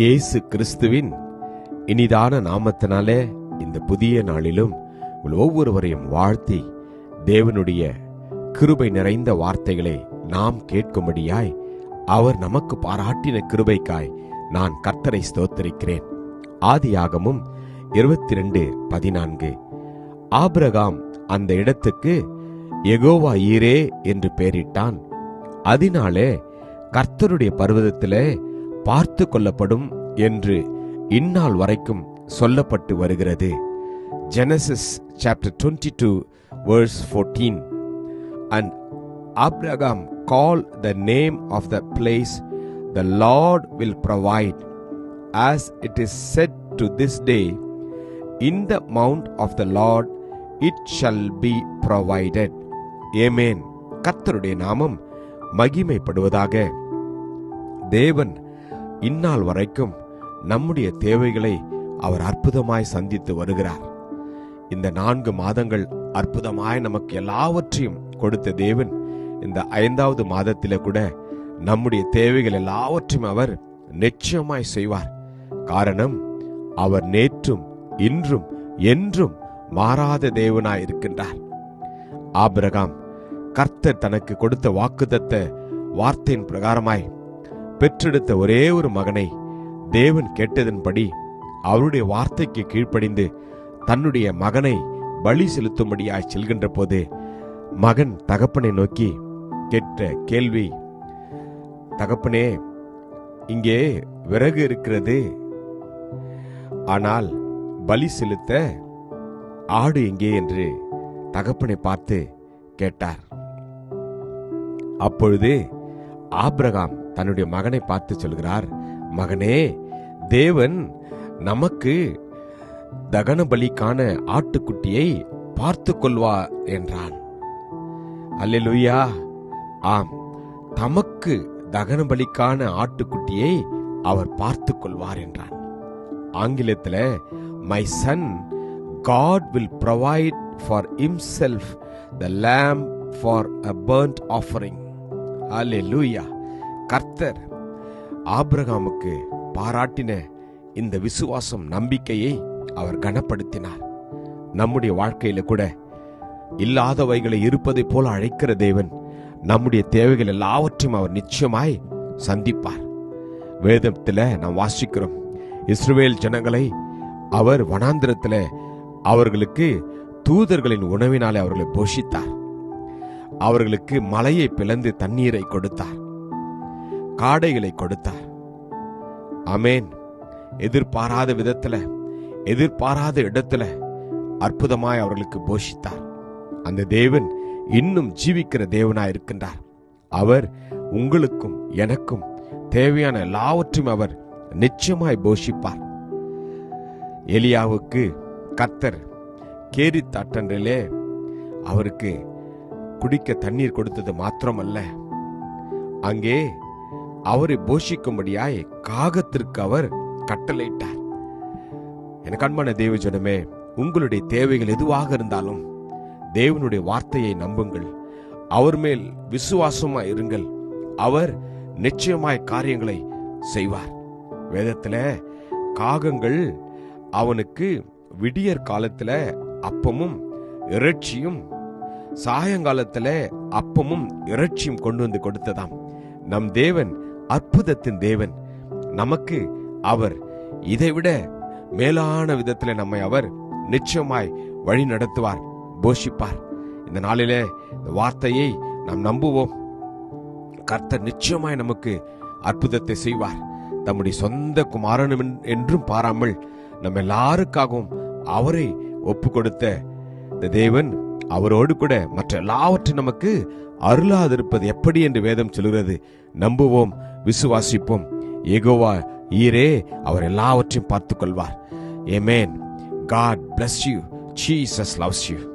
இயேசு கிறிஸ்துவின் இனிதான நாமத்தினாலே இந்த புதிய நாளிலும் உங்கள் ஒவ்வொருவரையும் வாழ்த்தி தேவனுடைய கிருபை நிறைந்த வார்த்தைகளை நாம் கேட்கும்படியாய் அவர் நமக்கு பாராட்டின கிருபைக்காய் நான் கர்த்தரை ஸ்தோத்தரிக்கிறேன். ஆதியாகமும் இருபத்தி ரெண்டு பதினான்கு. ஆபிரகாம் அந்த இடத்துக்கு எகோவா ஈரே என்று பெயரிட்டான். அதனாலே கர்த்தருடைய பர்வதத்திலே பார்த்து கொள்ளப்படும் என்று இந்நாள் வரைக்கும் சொல்லப்பட்டு வருகிறது. Genesis chapter twenty two verse fourteen. And Abraham call the name of the place the lord will provide as it is said to this day in the mount of the lord it shall be provided amen கர்த்தருடைய நாமம் மகிமைப்படுவதாக. தேவன் இந்நாள் வரைக்கும் நம்முடைய தேவைகளை அவர் அற்புதமாய் சந்தித்து வருகிறார். இந்த நான்கு மாதங்கள் அற்புதமாய் நமக்கு எல்லாவற்றையும் கொடுத்த தேவன் இந்த ஐந்தாவது மாதத்தில கூட நம்முடைய தேவைகள் எல்லாவற்றையும் அவர் நிச்சயமாய் செய்வார். காரணம் அவர் நேற்றும் இன்றும் என்றும் மாறாத தேவனாய் இருக்கின்றார். ஆபிரகாம் கர்த்தர் தனக்கு கொடுத்த வாக்குத்தத்த வார்த்தையின் பிரகாரமாய் பெற்றெடுத்த ஒரே ஒரு மகனை தேவன் கேட்டதன்படி அவருடைய வார்த்தைக்கு கீழ்ப்படிந்து தன்னுடைய மகனை பலி செலுத்தும்படியாய் செல்கின்ற போது மகன் தகப்பனை நோக்கி கேட்ட கேள்வி தகப்பனே இங்கே விறகு இருக்கிறது. ஆனால் பலி செலுத்த ஆடு எங்கே? என்று தகப்பனை பார்த்து கேட்டார். அப்பொழுது ஆப்ரகாம் தன்னுடைய மகனை பார்த்து சொல்கிறார் மகனே தேவன் நமக்கு தகன பலிக்கான ஆட்டுக்குட்டியை பார்த்து கொள்வார் என்றான். அல்லேலூயா! ஆம் தமக்கு தகன பலிக்கான ஆட்டுக்குட்டியை அவர் பார்த்து கொள்வார் என்றான். ஆங்கிலத்துல my son God will provide for himself the lamb for a burnt offering hallelujah! கர்த்தர் ஆபிரகாமுக்கு பாராட்டின இந்த விசுவாசம் நம்பிக்கையை அவர் கனப்படுத்தினார். நம்முடைய வாழ்க்கையில கூட இல்லாதவைகளை இருப்பதைப் போல அழைக்கிற தேவன் நம்முடைய தேவைகள் எல்லாவற்றையும் அவர் நிச்சயமாய் சந்திப்பார். வேதத்துல நாம் வாசிக்கிறோம் இஸ்ரேல் ஜனங்களை அவர் வனாந்திரத்துல அவர்களுக்கு தூதர்களின் உணவினாலே அவர்களை போஷித்தார். அவர்களுக்கு மலையை பிளந்து தண்ணீரை கொடுத்தார். காடைகளை கொடுத்தார். அமேன் எதிர்பாராத விதத்துல எதிர்பாராத இடத்துல அற்புதமாய் அவர்களுக்கு போஷித்தார். அந்த தேவன் இன்னும் ஜீவிக்கிற தேவனாய் இருக்கின்றார். அவர் உங்களுக்கும் எனக்கும் தேவையான எல்லாவற்றையும் அவர் நிச்சயமாய் போஷிப்பார். எலியாவுக்கு கத்தர் கேரி தாட்டன்றிலே அவருக்கு குடிக்க தண்ணீர் கொடுத்தது மாத்திரமல்ல. அங்கே அவரை போஷிக்கும்படியாய் காகத்திற்கு அவர் கட்டளையிட்டார். எனக்கு அன்பான தேவஜனமே உங்களுடைய தேவைகள் எதுவாக இருந்தாலும் தேவனுடைய வார்த்தையை நம்புங்கள். அவர் மேல் விசுவாசமா இருங்கள். அவர் நிச்சயமாய் காரியங்களை செய்வார். வேதத்துல காகங்கள் அவனுக்கு விடியற் காலத்துல அப்பமும் இறைச்சியும் சாயங்காலத்துல அப்பமும் இறைச்சியும் கொண்டு வந்து கொடுத்ததாம். நம் தேவன் அற்புதத்தின் தேவன். நமக்கு அவர் இதைவிட மேலான விதத்தில் நம்மை அவர் நிச்சயமாய் வழி நடத்துவார் போஷிப்பார். இந்த நாளிலே இந்த வார்த்தையை நாம் நம்புவோம். கர்த்தர் நிச்சயமாய் நமக்கு அற்புதத்தை செய்வார். தம்முடைய சொந்த குமாரனும் என்றும் பாராமல் நம்ம எல்லாருக்காகவும் அவரை ஒப்பு கொடுத்த இந்த தேவன் அவரோடு கூட மற்ற எல்லாவற்றையும் நமக்கு அருளாதிருப்பது எப்படி என்று வேதம் சொல்கிறது நம்புவோம். விசுவாசிப்போம். எகோவா ஈரே அவர் எல்லாவற்றையும் பார்த்துக் கொள்வார் amen God bless you Jesus loves you